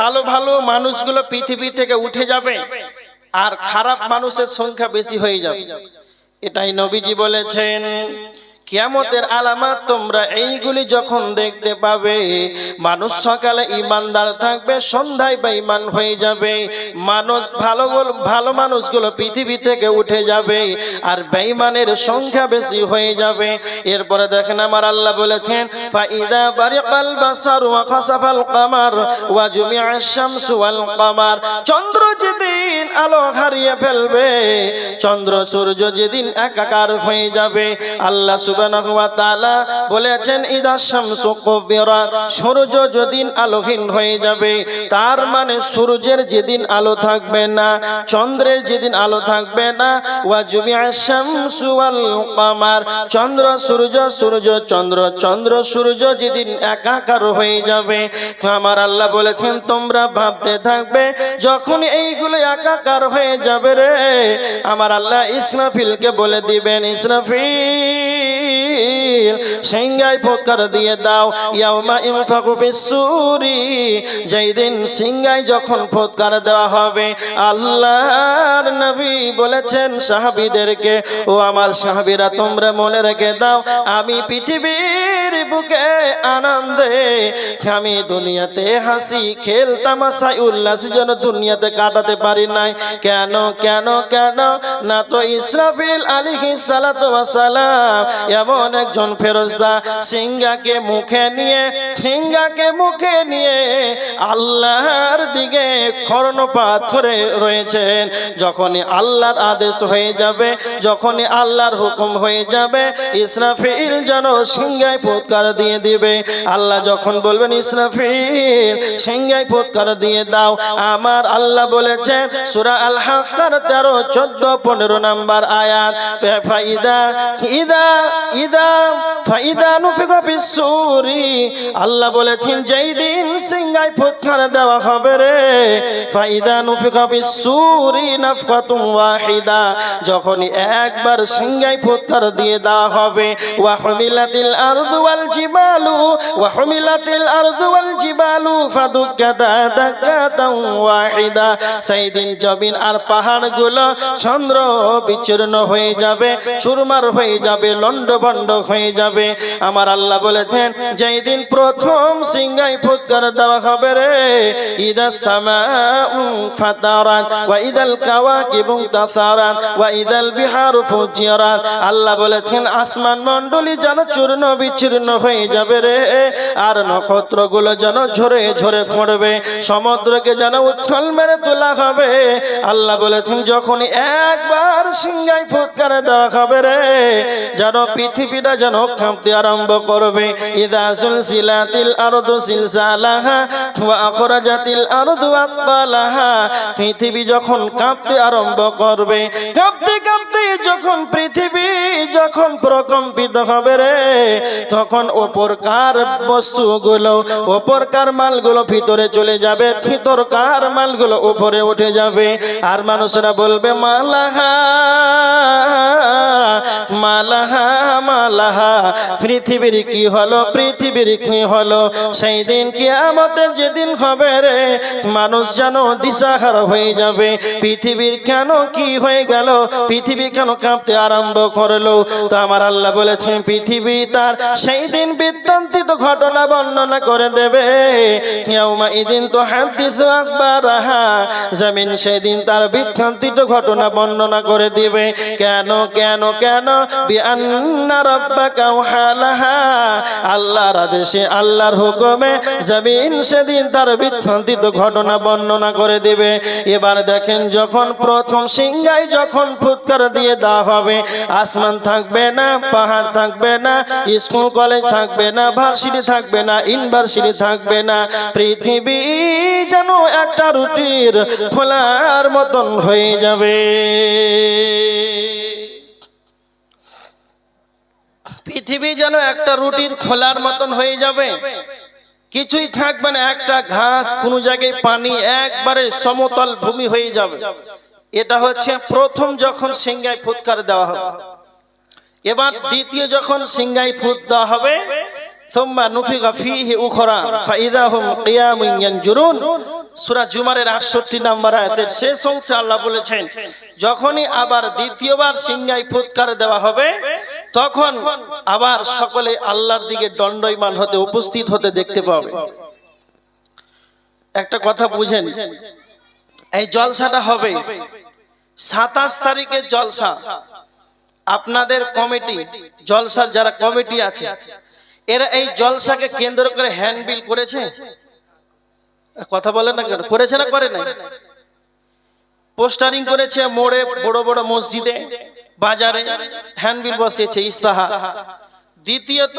ভালো ভালো মানুষগুলো পৃথিবী থেকে উঠে যাবে আর খারাপ মানুষের সংখ্যা বেশি হয়ে যাবে। এটাই নবীজি বলেছেন কিয়ামতের আলামত তোমরা এইগুলি যখন দেখতে পাবে, মানুষ সকালে ইমানদার থাকবে, সন্ধ্যায় বেঈমান হয়ে যাবে। মানুষ ভালো ভালো মানুষগুলো পৃথিবী থেকে উঠে যাবে আর বেঈমানের সংখ্যা বেশি হয়ে যাবে। এরপরে দেখেন আমার আল্লাহ বলেছেন, ফাইদা বারিকাল বাসার ওয়া খাসাফাল কামার ওয়া জুমিআশ শামসু ওয়াল কামার। চন্দ্র যেদিন আলো হারিয়ে ফেলবে, চন্দ্র সূর্য যেদিন একাকার হয়ে যাবে, আল্লাহ সুবহানাহু বলেছেন সূর্য যেদিন আলোহীন হয়ে যাবে, তার মানে সূর্যের যেদিন আলো থাকবে না, চন্দ্রের যেদিন আলো থাকবে না। ওয়া চন্দ্র সূর্য সূর্য চন্দ্র চন্দ্র সূর্য যেদিন একাকার হয়ে যাবে। আমার আল্লাহ বলেছেন, তোমরা ভাবতে থাকবে যখন এইগুলো একাকার হয়ে যাবে রে আমার আল্লাহ ইসরাফিলকে বলে দিবেন, ইসরাফিল সিংহাই ফোকার দিয়ে দাও। ইয়াউমা ইনফাকু ফিসসুরি, যেই দিন সিংহাই যখন ফোকার দেওয়া হবে, আল্লাহর নবী বলেছেন সাহাবীদেরকে, ও আমার সাহাবীরা, তোমরা মনে রেখে দাও, আমি পৃথিবীর বুকে আনন্দে আমি দুনিয়াতে হাসি খেল তামাশাই উল্লাস যেন দুনিয়াতে কাটাতে পারি নাই। কেন কেন কেন? না তো ইসরাফিল আলিহি ওয়াসালাম এমন একজন ফেরস্তা সিংহাকে মুখে নিয়ে, সিংহাকে মুখে নিয়ে আল্লাহর দিকে খরণ পাথরে রয়েছেন। যখনই আল্লাহর আদেশ হয়ে যাবে, যখনই আল্লাহর হুকুম হয়ে যাবে, ইসরাফিল যেন সিংহায় ফুৎকার দিয়ে দিবে। আল্লাহ যখন বলবেন, ইসরাফিল, সিংহায় ফুৎকার দিয়ে দাও। আমার আল্লাহ বলেছেন, সূরা আল হাক্কার 13 14 15 নাম্বার আয়াত ফাইদা ইদা ইদা আল্লাহ বলেছেন যেই দিন সিংহায় ফুৎকার দেওয়া হবে রে, ফাইদা ওয়াহিদা। যখনই একবার সিংহায় ফুৎকার দিয়ে দেওয়া হবে, ওয়া হুমিলাতিল আরদু ওয়াল জিবালু, ওয়া হুমিলাতিল আরদু ওয়াল জিবালু দাক্কাতান ওয়াহিদা। সেই দিন জমিন আর পাহাড়গুলো চন্দ্র বিচূর্ণ হয়ে যাবে, চুরমার হয়ে যাবে লন্ডভন্ড হয়ে যাবে। আমার আল্লাহ বলেছেন, যেই দিন প্রথম সিংহাই ফুৎকার দেওয়া হবে রে, ইদা সামা ফাতারাত ওয়া ইদাল কাওয়াকিবু তাসারাত ওয়া ইদাল বিহারু ফুজিরাত আল্লাহ বলেছেন, আসমান মণ্ডলী যেন চূর্ণ বিচূর্ণ হয়ে যাবে রে, আর নক্ষত্রগুলো যেন ঝরে ঝরে পড়বে, সমুদ্রকে যেন উত্থল মেরে তোলা হবে। আল্লাহ বলেছেন, যখনই একবার সিংহাই ফুৎকার দেওয়া হবে রে, যেন পৃথিবীটা যেন কাঁপতে আরম্ভ করবে। ইদা সুলসিলাতিল আরদু সিলসালাহা ওয়া আখরাজাতিল আরদু আতকালাহা পৃথিবী যখন কাঁপতে আরম্ভ করবে, কাঁপতে কাঁপতে যখন পৃথিবী যখন প্রকম্পিত হবে রে, তখন ওপরকার বস্তুগুলো ওপরকার মালগুলো ভিতরে চলে যাবে ভিতরকার মালগুলো উপরে উঠে যাবে। আর মানুষরা বলবে, মালাহা মালাহা মালাহা পৃথিবীর কি হলো, পৃথিবীর কি হলো? সেই দিন কি আমাদের যেদিন হবে রে, মানুষ যেন দিশাহার হয়ে যাবে। পৃথিবীর কেন কি হয়ে গেল? পৃথিবী কেন কাঁপতে আরম্ভ করল? তো আমার আল্লাহ বলেছেন, পৃথিবী তার সেই দিন বৃত্তান্তিত ঘটনা বর্ণনা করে দেবে। ইদিন তো হাদিস আকবারাহা, জমিন সেদিন তার বৃত্তান্তিত ঘটনা বর্ণনা করে দিবে। কেন কেন কেন? বিআন্না ওয়াহালাহা আল্লাহর আদেশে, আল্লাহর হুকুমে জমিন সেদিন তার ঘটনা বর্ণনা করে দিবে। এবার দেখেন যখন প্রথম যখন ফুৎকার দিয়ে দেওয়া হবে, আসমান থাকবে না, পাহাড় থাকবে না, স্কুল কলেজ থাকবে না, ভার্সিটি থাকবে না, ইউনিভার্সিটি থাকবে না, পৃথিবী যেন একটা রুটির খোলার মতন হয়ে যাবে। পৃথিবী যেন একটা রুটির খোলার মতন হয়ে যাবে। কিছুই থাকবে না, একটা ঘাস, কোনো জায়গায় পানি, একবারে সমতল ভূমি হয়ে যাবে। এটা হচ্ছে প্রথম যখন সিংহায় ফুৎকার দেওয়া হবে। এবার দ্বিতীয় যখন সিংহায় ফুট দেওয়া হবে উখরা জুমারের 68 নম্বর আল্লাহ বলেছেন, যখনই আবার দ্বিতীয়বার সিংহায় ফুৎকার দেওয়া হবে তখন আবার সকলে আল্লাহর দিকে দণ্ডয়মান হতে উপস্থিত হতে দেখতে পাবে। একটা কথা বুঝেন, এই জলসাটা হবে সাতাশ তারিখের জলসা। আপনাদের কমিটি, জলসার যারা কমিটি আছে, এরা এই জলসাকে কেন্দ্র করে হ্যান্ডবিল করেছে? কথা বলে না কেন? করেছে না করে না পোস্টারিং করেছে মোড়ে বড় বড় মসজিদে। বাজারে হ্যান্ডবিল বসিয়েছে ইস্তাহার দ্বিতীয়ত,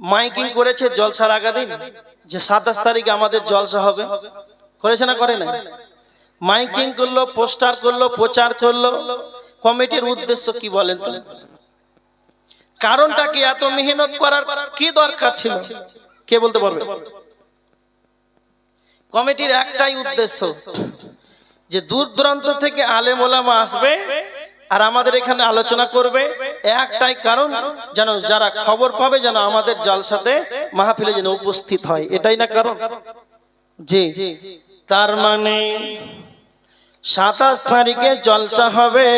মাইকিং করেছে জলসার আগা দিন যে সাতাশ তারিখে আমাদের জলসা হবে। করেছে না করে না মাইকিং করল, পোস্টার করল, প্রচার করল। কমিটির উদ্দেশ্য কি বলেন তো? কারণটা কি এত মেহনত করার কি দরকার ছিল? কে বলতে পারবে? কমিটির একটাই উদ্দেশ্য, যে দূর দূরান্ত থেকে আলেম আসবে আর আমাদের এখানে আলোচনা করবে একটাই কারণ, যেন যারা খবর পাবে যেন আমাদের জালসাতে মাহফিলে যেন উপস্থিত হয়। এটাই না কারণ? জি। তার মানে সাতাশ তারিখে জলসা হবে।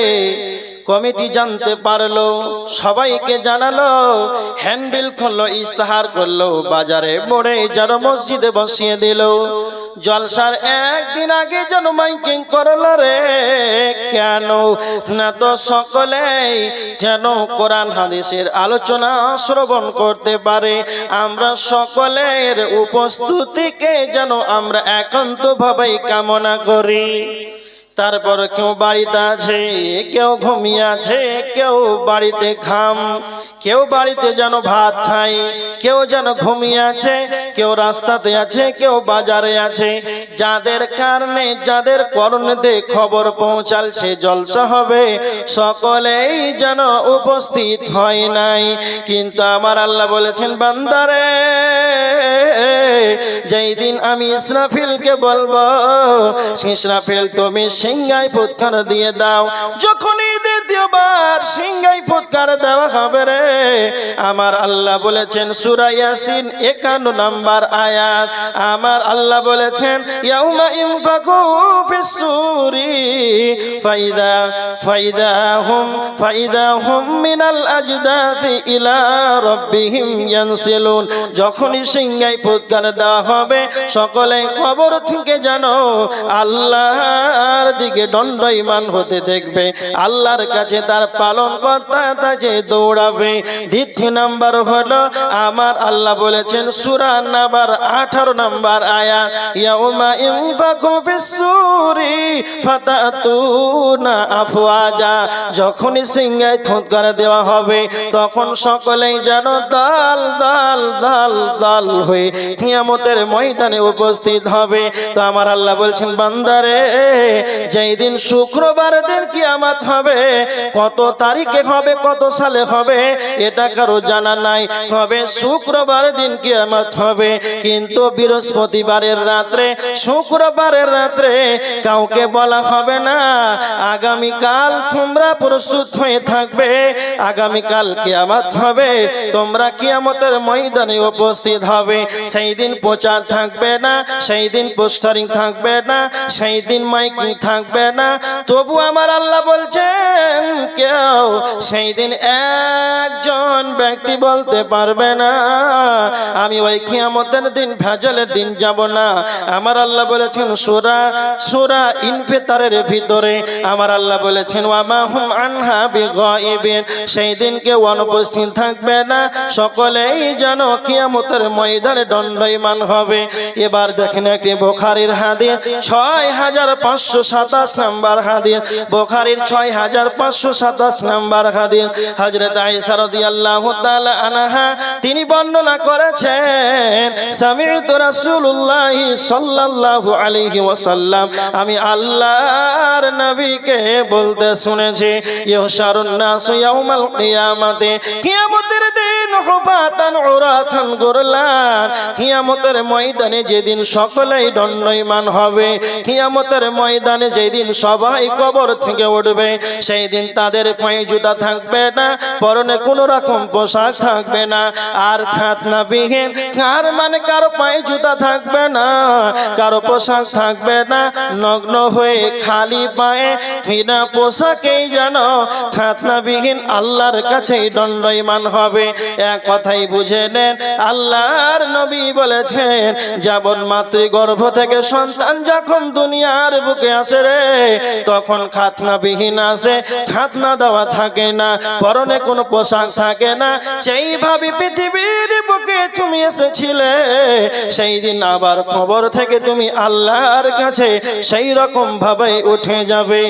কমিটি জানতে পারল, সবাইকে জানালো, হ্যান্ডবিল খুললো ইস্তাহার করল, বাজারে মোড়ে যেন মসজিদে বসিয়ে দিল। জলসার একদিন আগে যেন মাইকিং করল রে, কেন? না তো সকলেই যেন কোরআন হাদিসের আলোচনা শ্রবণ করতে পারে। আমরা সকলের উপস্থিতিকে যেন আমরা একান্তভাবে কামনা করি। তারপর কেউ বাড়িতে আছে, কেউ ঘুমিয়ে আছে, কেউ বাড়িতে খাম, কেউ বাড়িতে যেন ভাত খায়, কেউ যেন ঘুমিয়ে আছে, কেউ রাস্তাতে আছে, কেউ বাজারে আছে। যাদের কারণে, যাদের করণেতে খবর পৌঁছালছে, জলসা হবে, সকলেই যেন উপস্থিত হয় নাই। কিন্তু আমার আল্লাহ বলেছেন, বান্দারে যেই দিন আমি ইসরাফিলকে ইসরাফিল তুমি ফুৎকার দিয়ে দাও। যখনই দ্বিতীয়বার সিংহাই ফুৎকার দেওয়া হবে রে, আমার আল্লাহ বলেছেন, সূরা ইয়াসিন 51 নাম্বার আয়াত, আমার আল্লাহ বলেছেন মিনাল যখনই সিংহাই ফুৎকার দেওয়া হবে। সকলে কবর থেকে জানো, আল্লাহর দিকে দণ্ডায়মান হতে দেখবে। আল্লাহর কাছে তার পালন কর্তা কাছে দৌড়াবে। দ্বিতীয় নাম্বার হলো, আমার আল্লাহ বলেছেন, সূরা নাম্বার 18 নাম্বার আয়াত ইয়াউমা ইনফাকু আফওয়াজা। যখনই সিংহায় ফুৎকার দেওয়া হবে, তখন সকলেই যেন দল দল দল দল হয়ে কিয়ামতের ময়দানে উপস্থিত হবে। তো আমার আল্লাহ বলছেন, বান্দারে, যেই দিন শুক্রবার দিন কিয়ামত হবে, কত তারিখে হবে, কত সালে হবে, এটা কারও জানা নাই। তবে শুক্রবার দিন কিয়ামত হবে, কিন্তু বৃহস্পতিবারের রাত্রে, শুক্রবারের রাত্রে কাউকে বলা হবে না। আগামীকাল তোমরা প্রস্তুত হয়ে থাকবে, আগামীকাল কিয়ামত হবে, তোমরা কিয়ামতের ময়দানে উপস্থিত হবে। সেই দিন প্রচার থাকবে না সেই দিন পোস্টারিং থাকবে না সেই দিন মাইকিং থাকবে না। তবু আমার আল্লাহ বলছেন, কেউ সেই দিন একজন ব্যক্তি বলতে পারবে না, আমি ওই কিয়ামতের দিন, ভেজালের দিন যাব না। আমার আল্লাহ বলেছেন, সুরা সুরা ইনফিতারের ভিতরে আমার আল্লাহ বলেছেন, ওয়ামা হুম আনহা বিগাইবিন সেই দিন কেউ অনুপস্থিত থাকবে না। সকলেই যেন কিয়ামতের ময়দানে দণ্ডায়মান হবে। এবার দেখেন একটি বোখারির হাদিস ছয় হাজার পাঁচশো সাতাশ নাম্বার হাদিস। বোখারির ছয় হাজার পাঁচশো সাতাশ নাম্বার হাদিস। হজরত আয়েশা রাদিয়াল্লাহু তাআলা আনহা, তিনি বর্ণনা করেছেন, সামিউতু রাসূলুল্লাহ সাল্লাল্লাহু আলাইহি ওয়াসাল্লাম। আমি আল্লাহর নবীকে বলতে শুনেছি, ইহশারুন নাস ইয়াউমাল কিয়ামাতে। কিয়ামতের কিয়ামতের ময়দানে যেদিন সকলেই দণ্ডায়মান হবে, কিয়ামতের ময়দানে যেদিন সবাই কবর থেকে উঠবে সেই দিন তাদের পায়ে জুতা থাকবে না, পরনে কোনো রকম পোশাক থাকবে না। আর খাতনা বিহীন কার মানে কারও পায়ে জুতা থাকবে না, কারও পোশাক থাকবে না। নগ্ন হয়ে খালি পায়ে বিনা পোশাকেই যেন খাতনাবিহীন আল্লাহর কাছেই দণ্ডায়মান হবে। এক কথাই বুঝে নেন আল্লাহর নবী বলেছেন, যেমন মাতৃগর্ভ থেকে সন্তান যখন দুনিয়ার বুকে আসে রে, তখন খাতনাবিহীন আসে, খাতনা দেওয়া থাকে না, পরনে কোনো পোশাক থাকে না। সেইভাবে পৃথিবীর বুকে তুমি এসেছিলে, সেই দিন আবার খবর থেকে তুমি আল্লাহর কাছে সেই রকম ভাবে উঠে যাবে।